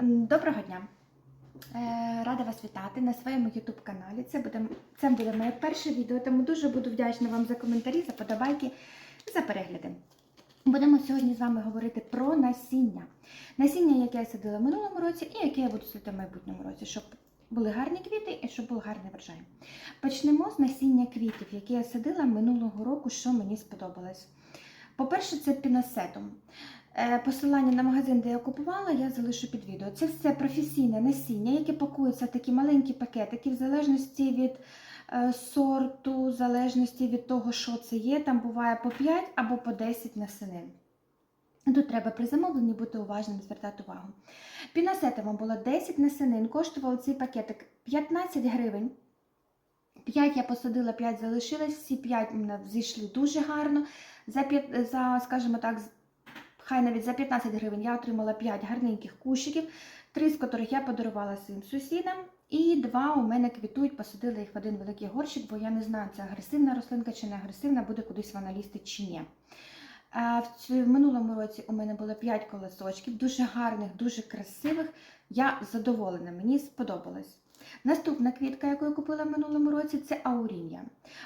Доброго дня! Е, Рада вас вітати на своєму YouTube каналі. Це буде, це буде моє перше відео, тому дуже буду вдячна вам за коментарі, за подобайки, за перегляди. Будемо сьогодні з вами говорити про насіння. Насіння, яке я садила в минулому році, і яке я буду садити в майбутньому році, щоб були гарні квіти і щоб був гарний врожай. Почнемо з насіння квітів, які я садила минулого року, що мені сподобалось. По-перше, це піносетум. Е, Посилання на магазин, де я купувала, я залишу під відео. Це все професійне насіння, яке пакується в такі маленькі пакетики, в залежності від е, сорту, в залежності від того, що це є. Там буває по 5 або по 10 насінин. Тут треба при замовленні бути уважним, звертати увагу. Піносетами було 10 насінин, коштував цей пакетик 15 гривень. 5 я посадила, 5 залишилось, всі 5 мене зійшли дуже гарно. За, п'ят- за скажімо так, хай навіть за 15 гривень я отримала 5 гарненьких кущиків, 3 з котрих я подарувала своїм сусідам, і 2 у мене квітують, посадила їх в один великий горщик, бо я не знаю, це агресивна рослинка чи не агресивна, буде кудись вона лізти чи ні. В минулому році у мене було 5 колосочків, дуже гарних, дуже красивих. Я задоволена, мені сподобалось. Наступна квітка, яку я купила в минулому році, це аурінія.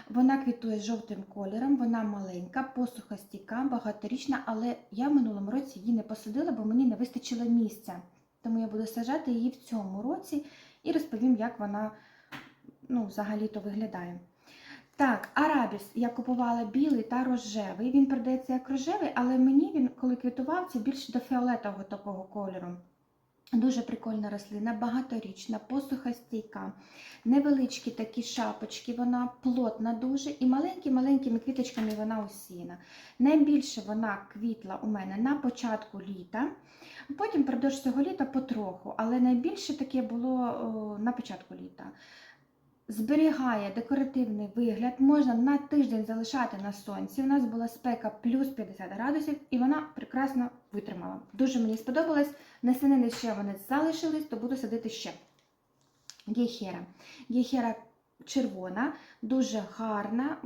Вона квітує жовтим кольором, вона маленька, посухостійка, багаторічна, але я в минулому році її не посадила, бо мені не вистачило місця. Тому я буду саджати її в цьому році і розповім, як вона ну, взагалі-то виглядає. Так, арабіс я купувала білий та рожевий. Він продається як рожевий, але мені він, коли квітував, це більше до фіолетового такого кольору. Дуже прикольна рослина, багаторічна, посухостійка, невеличкі такі шапочки, вона плотна дуже і маленькі-маленькими квіточками вона усіяна. Найбільше вона квітла у мене на початку літа, потім впродовж цього літа потроху, але найбільше таке було о, на початку літа. Зберігає декоративний вигляд, можна на тиждень залишати на сонці. У нас була спека плюс 50 градусів, і вона прекрасно витримала. Дуже мені сподобалось. Насінини ще вони залишились, то буду садити ще. Гейхера. Гейхера червона, дуже гарна.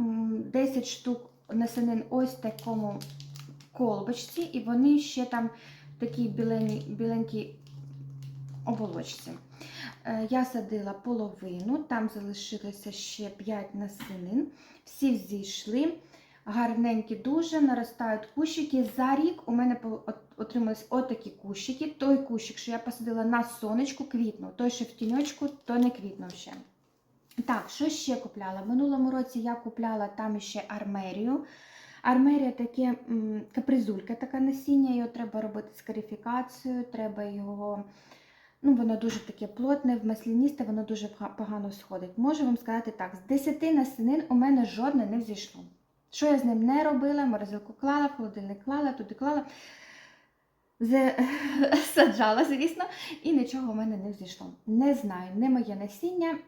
10 штук насінин ось такому колбочці, і вони ще там такі білені, біленькі оболочці. Е, Я садила половину, там залишилося ще 5 насінин. Всі зійшли, гарненькі дуже, наростають кущики. За рік у мене отримались отакі кущики. Той кущик, що я посадила на сонечку, квітнув. Той, що в тіньочку, то не квітнув ще. Так, що ще купляла? Минулому році я купляла там ще армерію. Армерія таке капризулька, така насіння, його треба робити скарифікацією, треба його. Ну, воно дуже таке плотне, в масляністе, воно дуже погано сходить. Можу вам сказати так: з 10 насінин у мене жодне не взійшло. Що я з ним не робила, морозилку клала, в холодильник клала, туди клала, саджала, звісно, і нічого в мене не взійшло. Не знаю, не моє насіння,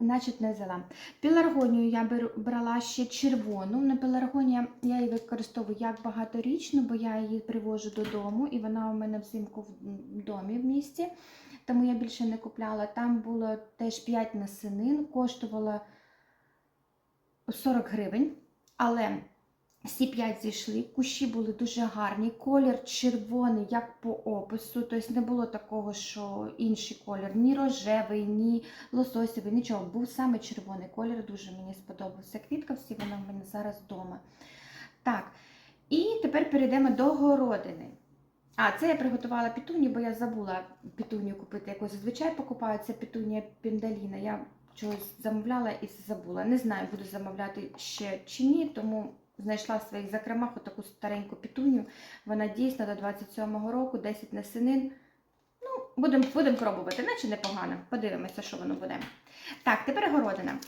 значить не взяла. Пеларгонію я брала ще червону. На пеларгонія я її використовую як багаторічну, бо я її привожу додому, і вона у мене взимку в домі в місті. Тому я більше не купляла. Там було теж 5 насінин, коштувало 40 гривень. Але всі 5 зійшли, кущі були дуже гарні, колір червоний, як по опису. Тобто не було такого, що інший колір, ні рожевий, ні лососєвий, нічого. Був саме червоний колір, дуже мені сподобався. Квітка, всі вона в мене зараз вдома. Так, і тепер перейдемо до городини. А, це я приготувала пітуні, бо я забула пітунію купити, яку зазвичай покупаю. Це пітунія піндаліна. Я чогось замовляла і забула. Не знаю, буду замовляти ще чи ні, тому знайшла в своїх закромах отаку стареньку пітуню. Вона дійсно до 27-го року, 10 насінин. Ну, будемо будем пробувати, наче непогано. Подивимося, що воно буде. Так, тепер городина.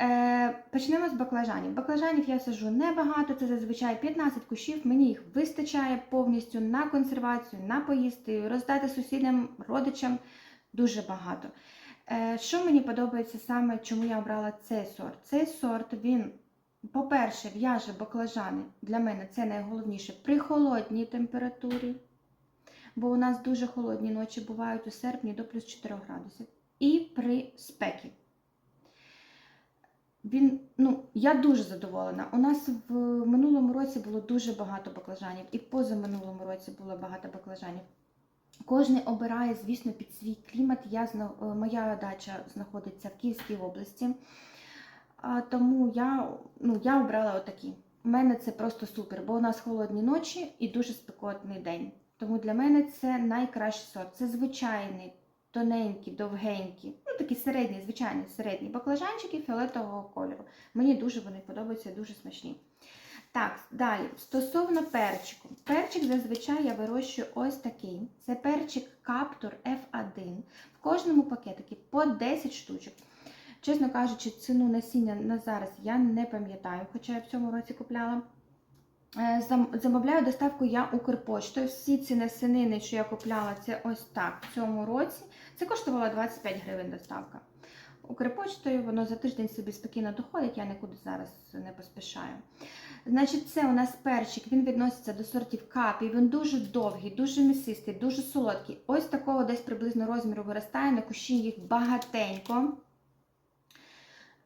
Е, почнемо з баклажанів. Баклажанів я сажу небагато, це зазвичай 15 кущів. Мені їх вистачає повністю на консервацію, на поїсти, роздати сусідам, родичам дуже багато. Е, що мені подобається саме, чому я обрала цей сорт? Цей сорт він, по-перше, в'яже баклажани. Для мене це найголовніше при холодній температурі, бо у нас дуже холодні ночі бувають у серпні до плюс 4 градусів. І при спекі. Він, ну, я дуже задоволена. У нас в минулому році було дуже багато баклажанів, і позаминулому році було багато баклажанів. Кожен обирає, звісно, під свій клімат. Я, е, моя дача знаходиться в Київській області, тому я, ну, я обрала отакі. У мене це просто супер, бо у нас холодні ночі і дуже спекотний день. Тому для мене це найкращий сорт. Це звичайний, тоненький, довгенький, ну такі середні, звичайні середні баклажанчики фіолетового кольору. Мені дуже вони подобаються, дуже смачні. Так, далі, стосовно перчику. Перчик зазвичай я вирощую ось такий. Це перчик Captur F1. В кожному пакетику по 10 штучок. Чесно кажучи, ціну насіння на зараз я не пам'ятаю, хоча я в цьому році купляла. Е, Замовляю доставку я Укрпоштою. Всі ці насінини, що я купляла, це ось так в цьому році. Це коштувало 25 гривень доставка. Укрпоштою воно за тиждень собі спокійно доходить, я нікуди зараз не поспішаю. Значить, це у нас перчик, він відноситься до сортів капі, він дуже довгий, дуже місистий, дуже солодкий. Ось такого десь приблизно розміру виростає, на кущі їх багатенько.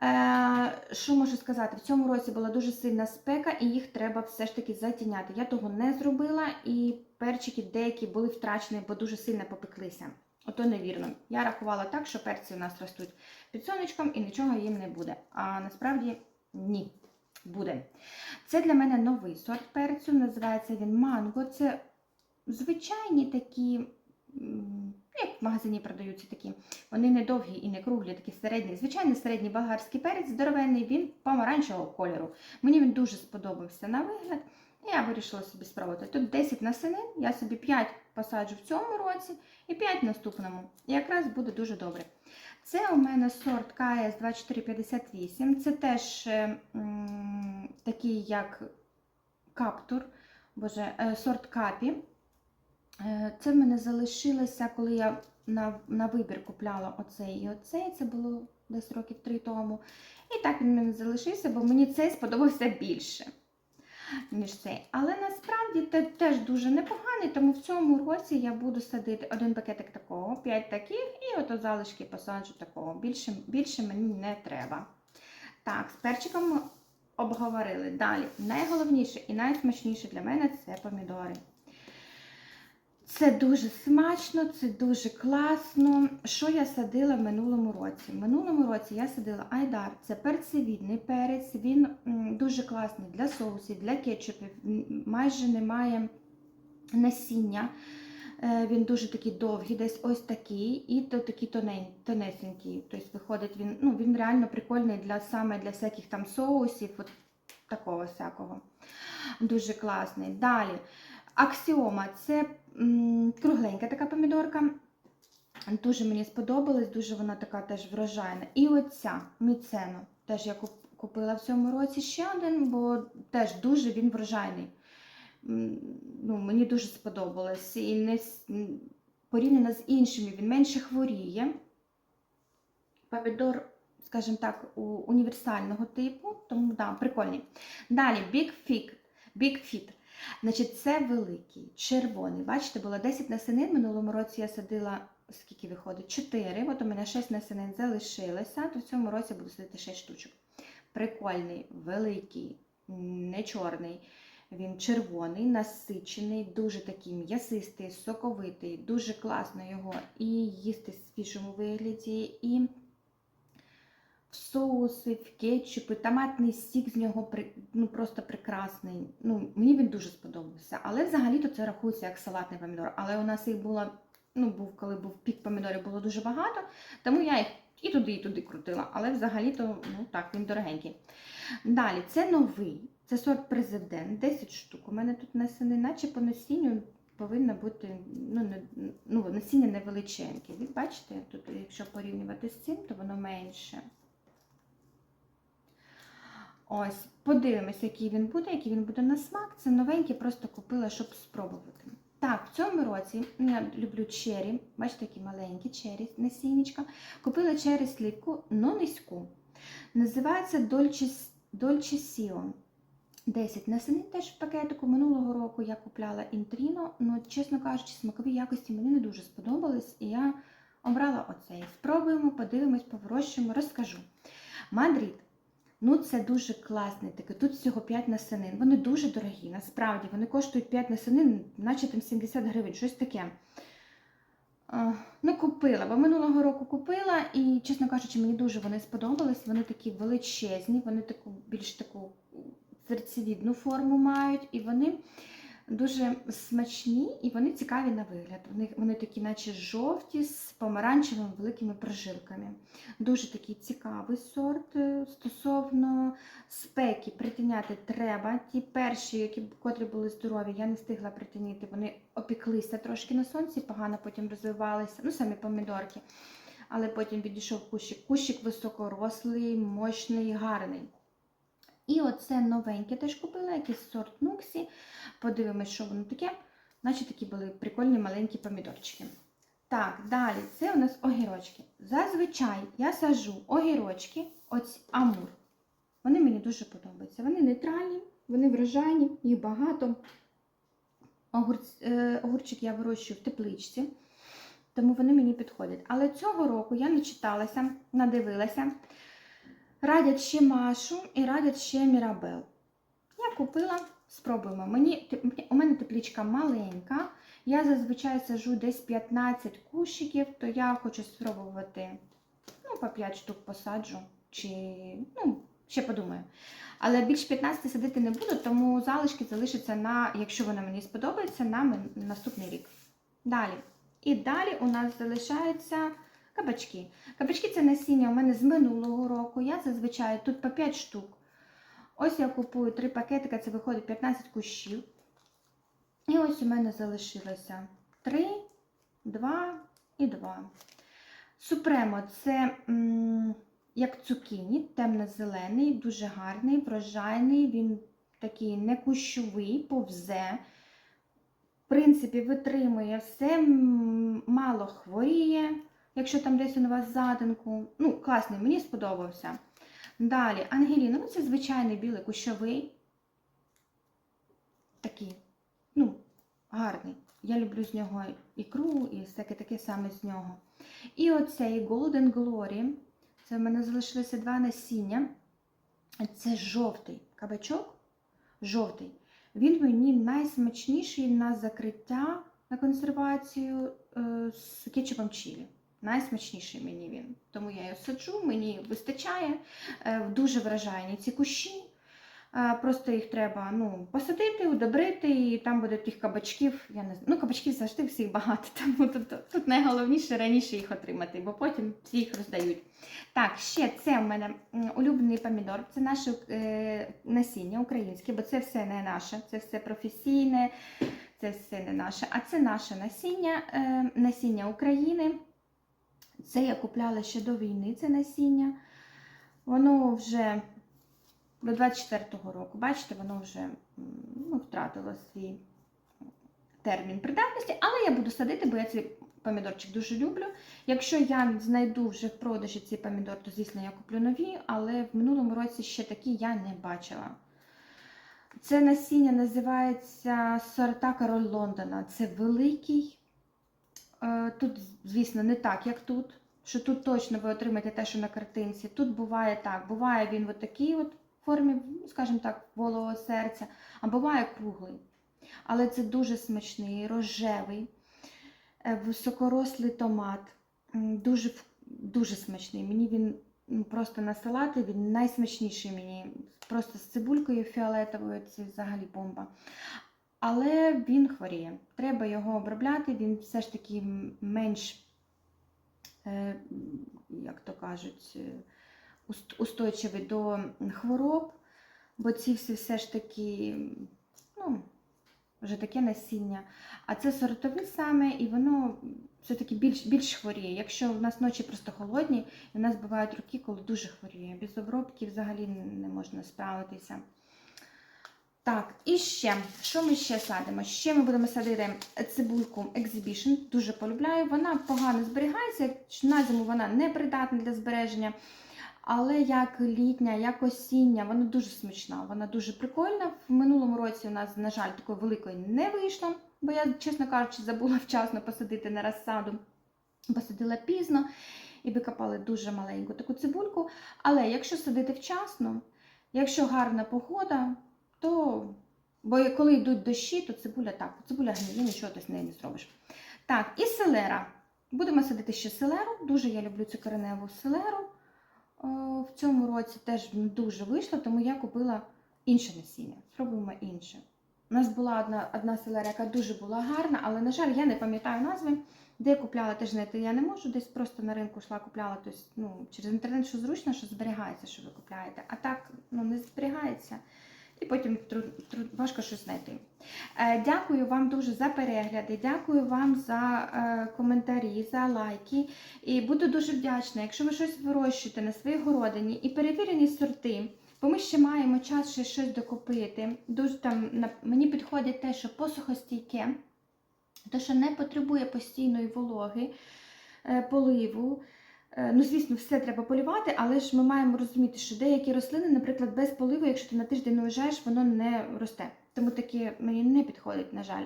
Е, що можу сказати? В цьому році була дуже сильна спека, і їх треба все ж таки затіняти. Я того не зробила, і перчики деякі були втрачені, бо дуже сильно попеклися. Ото невірно. Я рахувала так, що перці у нас ростуть під сонечком і нічого їм не буде. А насправді ні, буде. Це для мене новий сорт перцю, називається він манго. Це звичайні такі, як в магазині продаються такі. Вони не довгі і не круглі, такі середні. Звичайний середній болгарський перець, здоровенний, він помаранчевого кольору. Мені він дуже сподобався на вигляд. Я вирішила собі спробувати. Тут 10 насенин, я собі 5 посаджу в цьому році і 5 в наступному. І якраз буде дуже добре. Це у мене сорт КС 2458. Це теж е, м, такий як каптур, боже, е, сорт капі. Е, Це в мене залишилося, коли я на, на вибір купляла оцей і оцей. Це було десь років три тому. І так він в мене залишився, бо мені цей сподобався більше, ніж цей. Але насправді це теж дуже непоганий, тому в цьому році я буду садити один пакетик такого, 5 таких, і ото залишки посаджу такого. Більше, більше мені не треба. Так, з перчиком обговорили. Далі, найголовніше і найсмачніше для мене це помідори. Це дуже смачно, це дуже класно. Що я садила в минулому році? В минулому році я садила айдар, це перцевідний перець. Він дуже класний для соусів, для кетчупів. Майже немає насіння. Е, Він дуже такий довгий, десь ось такий, і то такий тонесенький. Тобто виходить він, ну, він реально прикольний для саме для всяких там соусів, от такого всякого. Дуже класний. Далі. Аксіома це кругленька така помідорка. Дуже мені сподобалась, дуже вона така теж врожайна. І оця міцено. Теж я купила в цьому році ще один, бо теж дуже він врожайний. Ну, мені дуже сподобалось. І не порівняно з іншими він менше хворіє. Помідор, скажімо так, універсального типу, тому да, прикольний. Далі Big Fig. Big Fit. Значить, це великий, червоний. Бачите, було 10 насенин. Минулому році я садила, скільки виходить? 4. От у мене 6 насенин залишилося, то в цьому році буду садити 6 штучок. Прикольний, великий, не чорний. Він червоний, насичений, дуже такий м'ясистий, соковитий, дуже класно його і їсти в свіжому вигляді, і в соуси, в кетчупи, томатний сік з нього ну, просто прекрасний. Ну, мені він дуже сподобався. Але взагалі-то це рахується як салатний помідор. Але у нас їх було, ну, був, коли був пік помідорів, було дуже багато, тому я їх і туди, і туди крутила. Але взагалі-то, ну так, він дорогенький. Далі, це новий. Це сорт президент, 10 штук. У мене тут насени, наче по насінню повинно бути ну, не, ну, насіння невеличеньке. Ви бачите, тут, якщо порівнювати з цим, то воно менше. Ось, подивимось, який він буде, який він буде на смак. Це новенький, просто купила, щоб спробувати. Так, в цьому році ну, я люблю чері. Бачите, які маленькі чері насіннячка. Купила чері слівку, но низьку. Називається Dolce, Sio. 10 насенин теж в пакетику. Минулого року я купляла інтріно, ну, чесно кажучи, смакові якості мені не дуже сподобались, і я обрала оцей. Спробуємо, подивимось, поворощуємо, розкажу. Мадрид. Ну, це дуже класний такий. Тут всього 5 насенин. Вони дуже дорогі, насправді. Вони коштують 5 насенин, наче там 70 гривень, щось таке. Ну, купила, бо минулого року купила, і, чесно кажучи, мені дуже вони сподобались. Вони такі величезні, вони таку більш таку серцевідну форму мають, і вони дуже смачні і вони цікаві на вигляд. Вони, вони такі, наче жовті, з помаранчевими великими прожилками. Дуже такий цікавий сорт е, стосовно спеки притиняти треба. Ті перші, які котрі були здорові, я не встигла притиніти. Вони опіклися трошки на сонці, погано потім розвивалися. Ну, самі помідорки. Але потім відійшов кущик. Кущик високорослий, мощний, гарний. І оце новеньке теж купила, якийсь сорт Нуксі. Подивимось, що воно таке. Значить, такі були прикольні маленькі помідорчики. Так, далі це у нас огірочки. Зазвичай я сажу огірочки, ось амур. Вони мені дуже подобаються. Вони нейтральні, вони врожайні, їх багато. Е, огурчик я вирощую в тепличці, тому вони мені підходять. Але цього року я начиталася, надивилася. Радять ще Машу і радять ще Мірабел. Я купила, спробуємо. Мені, у мене теплічка маленька. Я зазвичай сажу десь 15 кущиків, то я хочу спробувати ну, по 5 штук посаджу. Чи, ну, ще подумаю. Але більш 15 садити не буду, тому залишки залишаться на, якщо вона мені сподобається, на наступний рік. Далі. І далі у нас залишаються кабачки. Кабачки це насіння у мене з минулого року. Я зазвичай тут по 5 штук. Ось я купую 3 пакетика, це виходить 15 кущів. І ось у мене залишилося 3, 2 і 2. Супремо це м, як цукіні, темно-зелений, дуже гарний, врожайний, він такий не кущовий, повзе. В принципі, витримує все, мало хворіє, якщо там десь у вас задинку. Ну, класний, мені сподобався. Далі, Ангеліна, ну це звичайний білий кущовий. Такий, ну, гарний. Я люблю з нього ікру і всяке таке саме з нього. І оцей Golden Glory. Це в мене залишилося два насіння. Це жовтий кабачок. Жовтий. Він мені найсмачніший на закриття, на консервацію е, з кетчупом чилі. Найсмачніший мені він. Тому я його саджу, мені вистачає. Е, Дуже вражайні ці кущі. Е, Просто їх треба ну, посадити, удобрити, і там буде тих кабачків. Я не знаю. Ну, кабачків завжди всіх багато, тому тут, тут найголовніше раніше їх отримати, бо потім всі їх роздають. Так, ще це у мене улюблений помідор. Це наше е, насіння українське, бо це все не наше, це все професійне, це все не наше. А це наше насіння, е, насіння України. Це я купляла ще до війни, це насіння. Воно вже до 24-го року, бачите, воно вже ну, втратило свій термін придатності, але я буду садити, бо я цей помідорчик дуже люблю. Якщо я знайду вже в продажі цей помідор, то звісно я куплю нові, але в минулому році ще такі я не бачила. Це насіння називається сорта Король Лондона. Це великий. Е, Тут, звісно, не так, як тут. Що тут точно ви отримаєте те, що на картинці. Тут буває так. Буває він от такий от формі, скажімо так, волого серця, а буває круглий. Але це дуже смачний, рожевий, е, високорослий томат. Дуже, дуже смачний. Мені він ну, просто на салати, він найсмачніший мені. Просто з цибулькою фіолетовою, це взагалі бомба. Але він хворіє. Треба його обробляти, він все ж таки менш, е, як то кажуть, е, устойчивий до хвороб, бо ці всі все ж таки, ну, вже таке насіння. А це сортове саме, і воно все-таки більш, більш хворіє. Якщо в нас ночі просто холодні, і в нас бувають роки, коли дуже хворіє. Без обробки взагалі не можна справитися. Так, і ще, що ми ще садимо? Ще ми будемо садити цибульку Exhibition, дуже полюбляю. Вона погано зберігається, на зиму вона не придатна для збереження. Але як літня, як осіння, вона дуже смачна, вона дуже прикольна. В минулому році у нас, на жаль, такої великої не вийшло, бо я, чесно кажучи, забула вчасно посадити на розсаду. Посадила пізно і викопали дуже маленьку таку цибульку. Але якщо садити вчасно, якщо гарна погода, то. Бо коли йдуть дощі, то цибуля так, цибуля гниє, нічого ти з нею не зробиш. Так, і селера. Будемо садити ще селеру. Дуже я люблю цю кореневу селеру. В цьому році теж дуже вийшло, тому я купила інше насіння. Спробуємо інше. У нас була одна, одна селера, яка дуже була гарна, але, на жаль, я не пам'ятаю назви. Де я купляла, теж знайти я не можу. Десь просто на ринку йшла, купляла тобто, ну, через інтернет, що зручно, що зберігається, що ви купляєте. А так ну, не зберігається. І потім важко щось знайти. Е, Дякую вам дуже за перегляди, дякую вам за е, коментарі, за лайки. І буду дуже вдячна, якщо ви щось вирощуєте на своїй городині і перевірені сорти, бо ми ще маємо час ще щось докупити. Дуже там мені підходить те, що посухостійке, те, що не потребує постійної вологи, е, поливу. Е, Ну, звісно, все треба полювати, але ж ми маємо розуміти, що деякі рослини, наприклад, без поливу, якщо ти на тиждень не уїжджаєш, воно не росте. Тому таке мені не підходить, на жаль.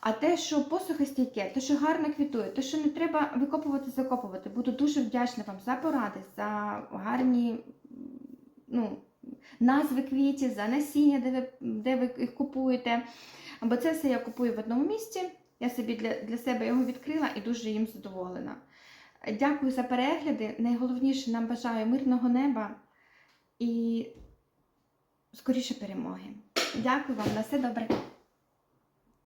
А те, що посухостійке, те, що гарно квітує, те, що не треба викопувати, закопувати, буду дуже вдячна вам за поради, за гарні ну, назви квітів, за насіння, де ви, де ви їх купуєте. Бо це все я купую в одному місці. Я собі для, для себе його відкрила і дуже їм задоволена. Дякую за перегляди. Найголовніше нам бажаю мирного неба і скоріше перемоги. Дякую вам на все добре.